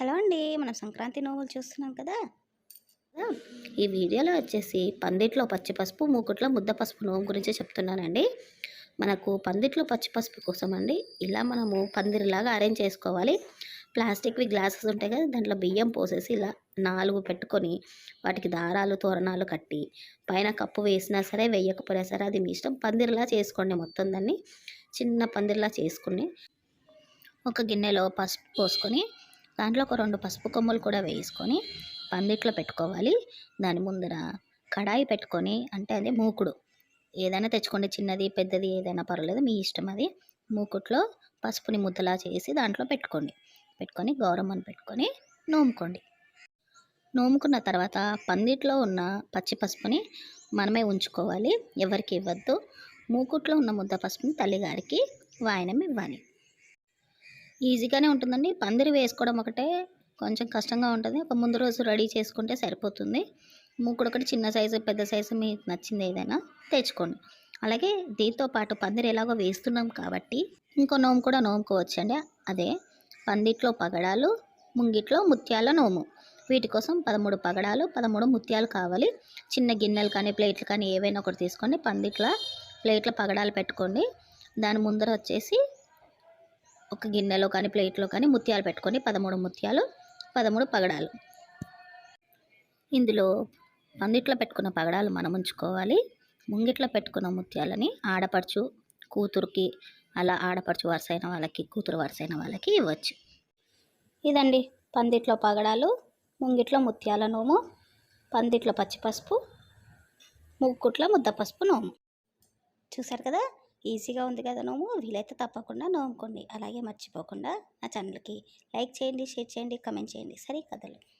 Hello అండి మనం సంక్రాంతి నోవులు చూస్తున్నాం కదా? ఈ వీడియోలో వచ్చేసి పందిట్లో పచ్చి పసుపు మూకుట్లో ముద్ద పసుపు నోము గురించి చెప్తున్నానండి. మనకు పందిట్లో పచ్చి పసుపు కోసం అండి ఇలా మనము పందిరిలాగా అరేంజ్ చేసుకోవాలి. ప్లాస్టిక్వి గ్లాసెస్ ఉంటాయి కదా దాంట్లో బియ్యం పోసేసి ఇలా నాలుగు పెట్టుకొని వాటికి దారాలు తోరణాలు కట్టి పైన కప్పు వేసినా సరే వేయకపోయినా సరే అది మీ ఇష్టం. పందిరిలా చేసుకోండి మొత్తం దాన్ని. చిన్న పందిరిలా చేసుకుని ఒక గిన్నెలో పసుపు పోసుకొని దాంట్లో ఒక రెండు పసుపు కొమ్ములు కూడా వేసుకొని పందిట్లో పెట్టుకోవాలి. దాని ముందర కడాయి పెట్టుకొని అంటే అదే మూకుడు. ఏదైనా తెచ్చుకోండి చిన్నది పెద్దది ఏదైనా పర్వాలేదు మీ ఇష్టం అది. మూకుట్లో పసుపుని ముద్దలా చేసి దాంట్లో పెట్టుకోండి. పెట్టుకొని గౌరమ్మను పెట్టుకొని నోముకోండి. నోముకున్న తర్వాత పందిట్లో ఉన్న పచ్చి పసుపుని మనమే ఉంచుకోవాలి. ఎవరికి ఇవ్వద్దు. మూకుట్లో ఉన్న ముద్ద పసుపుని తల్లిగారికి వాయనం ఇవ్వాలి. ఈజీగానే ఉంటుందండి. పందిరి వేసుకోవడం ఒకటే కొంచెం కష్టంగా ఉంటుంది. ఒక ముందు రోజు రెడీ చేసుకుంటే సరిపోతుంది. మూకుడు ఒకటి చిన్న సైజు పెద్ద సైజు మీకు నచ్చింది ఏదైనా తెచ్చుకోండి. అలాగే దీంతో పాటు పందిరి ఎలాగో వేస్తున్నాం కాబట్టి ఇంకో నోము కూడా నోముకోవచ్చండి. అదే పందిట్లో పగడాలు ముంగిట్లో ముత్యాల నోము. వీటి కోసం పదమూడు పగడాలు పదమూడు ముత్యాలు కావాలి. చిన్న గిన్నెలు కానీ ప్లేట్లు కానీ ఏవైనా ఒకటి తీసుకోండి. పందిట్ల ప్లేట్ల పగడాలు పెట్టుకోండి. దాని ముందర వచ్చేసి ఒక గిన్నెలో కానీ ప్లేట్లో కానీ ముత్యాలు పెట్టుకొని పదమూడు ముత్యాలు పదమూడు పగడాలు. ఇందులో పందిట్లో పెట్టుకున్న పగడాలు మనం ఉంచుకోవాలి. ముంగిట్లో పెట్టుకున్న ముత్యాలని ఆడపడుచు కూతురుకి అలా ఆడపడుచు వరుసైన వాళ్ళకి కూతురు వరుసైన వాళ్ళకి ఇవ్వచ్చు. ఇదండి పందిట్లో పగడాలు ముంగిట్లో ముత్యాల నోము పందిట్లో పచ్చి పసుపు ముగ్గుట్లో ముద్ద పసుపు నోము. చూసారు కదా? ఈజీగా ఉంది కదా నోము? వీలైతే తప్పకుండా నోముకోండి. అలాగే మర్చిపోకుండా నా ఛానల్కి లైక్ చేయండి షేర్ చేయండి కమెంట్ చేయండి. సరే కథలు.